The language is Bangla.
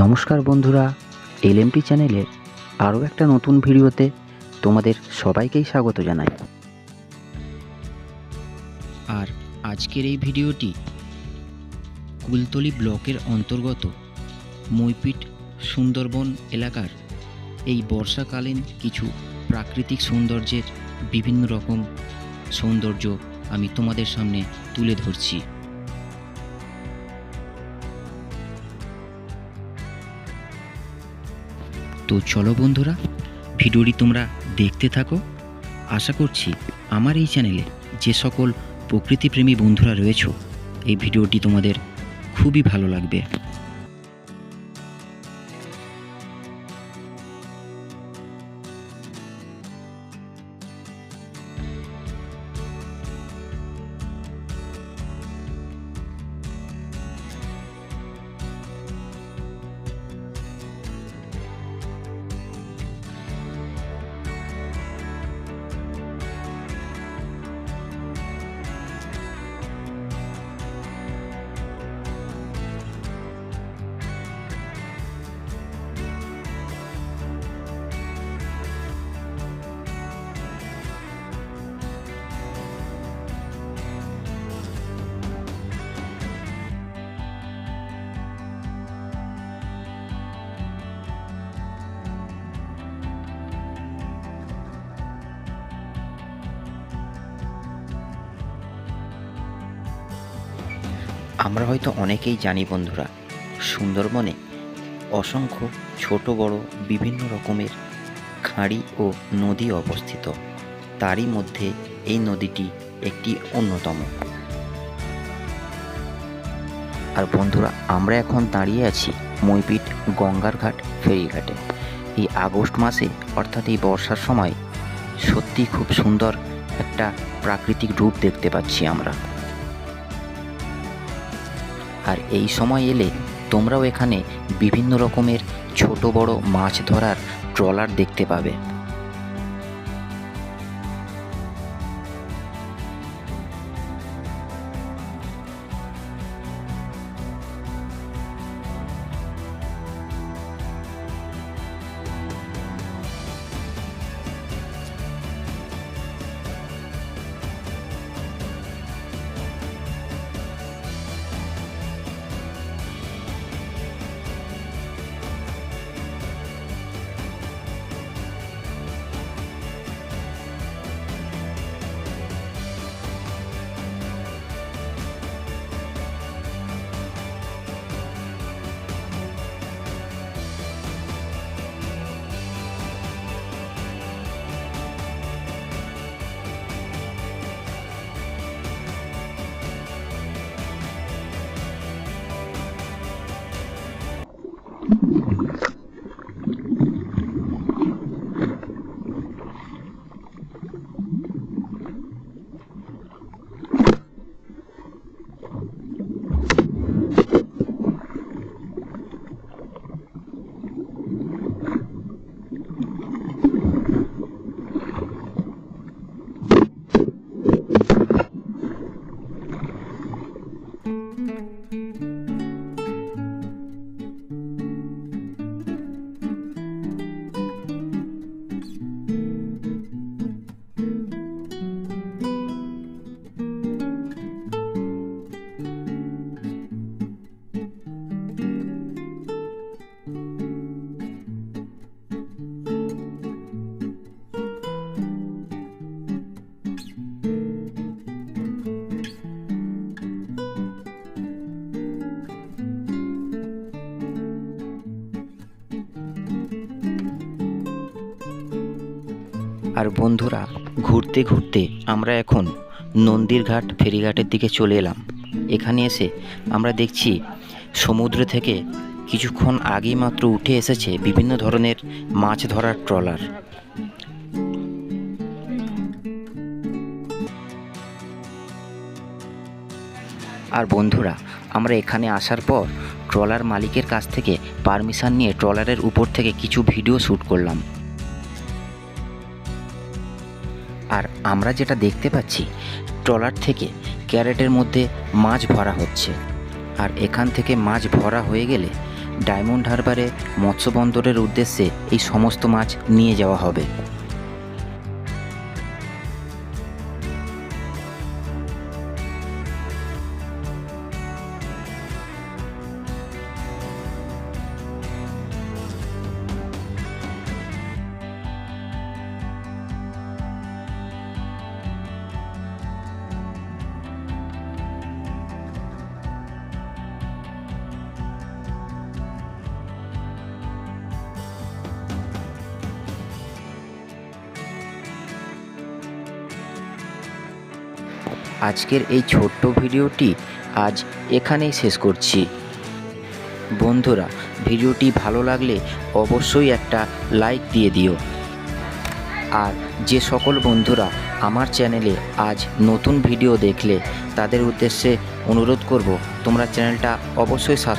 নমস্কার বন্ধুরা এলএমটি চ্যানেলের আরও একটা নতুন ভিডিওতে তোমাদের সবাইকেই স্বাগত জানাই। আর আজকের এই ভিডিওটি কুলতলি ব্লকের অন্তর্গত মইপিট সুন্দরবন এলাকার এই বর্ষাকালীন কিছু প্রাকৃতিক সৌন্দর্যের বিভিন্ন রকম সৌন্দর্য আমি তোমাদের সামনে তুলে ধরছি। তো চলো বন্ধুরা, ভিডিওটি তোমরা দেখতে থাকো। আশা করছি আমার এই চ্যানেলে যে সকল প্রকৃতিপ্রেমী বন্ধুরা রয়েছে, এই ভিডিওটি তোমাদের খুবই ভালো লাগবে। আমরা হয়তো অনেকেই জানি বন্ধুরা, সুন্দরবনে অসংখ্য ছোট বড় বিভিন্ন রকমের খাঁড়ি ও নদী অবস্থিত। তারই মধ্যে এই নদীটি একটি অন্যতম। আর বন্ধুরা, আমরা এখন দাঁড়িয়ে আছি মইপিট গঙ্গার ঘাট ফেরিঘাটে। এই আগস্ট মাসে, অর্থাৎ এই বর্ষার সময় সত্যি খুব সুন্দর একটা প্রাকৃতিক রূপ দেখতে পাচ্ছি আমরা। আর এই সময় এলে তোমরাও এখানে বিভিন্ন রকমের ছোট বড় মাছ ধরার ট্রলার দেখতে পাবে। আর বন্ধুরা, ঘুরতে ঘুরতে আমরা এখন নন্দীর ঘাট ফেরিঘাটের দিকে চলে এলাম। এখানে এসে আমরা দেখছি সমুদ্র থেকে কিছুক্ষণ আগেই মাত্র উঠে এসেছে বিভিন্ন ধরনের মাছ ধরার ট্রলার। আর বন্ধুরা, আমরা এখানে আসার পর ট্রলার মালিকের কাছ থেকে পারমিশন নিয়ে ট্রলারের উপর থেকে কিছু ভিডিও শ্যুট করলাম। আর আমরা যেটা দেখতে পাচ্ছি, ট্রলার থেকে ক্যারেটের মধ্যে মাছ ভরা হচ্ছে। আর এখান থেকে মাছ ভরা হয়ে গেলে ডায়মন্ড হারবারে মৎস্য বন্দরের উদ্দেশ্যে এই সমস্ত মাছ নিয়ে যাওয়া হবে। আজকের এই ছোট্ট ভিডিওটি আজ এখানেই শেষ করছি। বন্ধুরা, ভিডিওটি ভালো লাগলে অবশ্যই একটা লাইক দিয়ে দিও। আর যে সকল বন্ধুরা আমার চ্যানেলে আজ নতুন ভিডিও দেখলে তাদের উদ্দেশ্যে অনুরোধ করব, তোমরা চ্যানেলটা অবশ্যই সাবস্ক্রাইব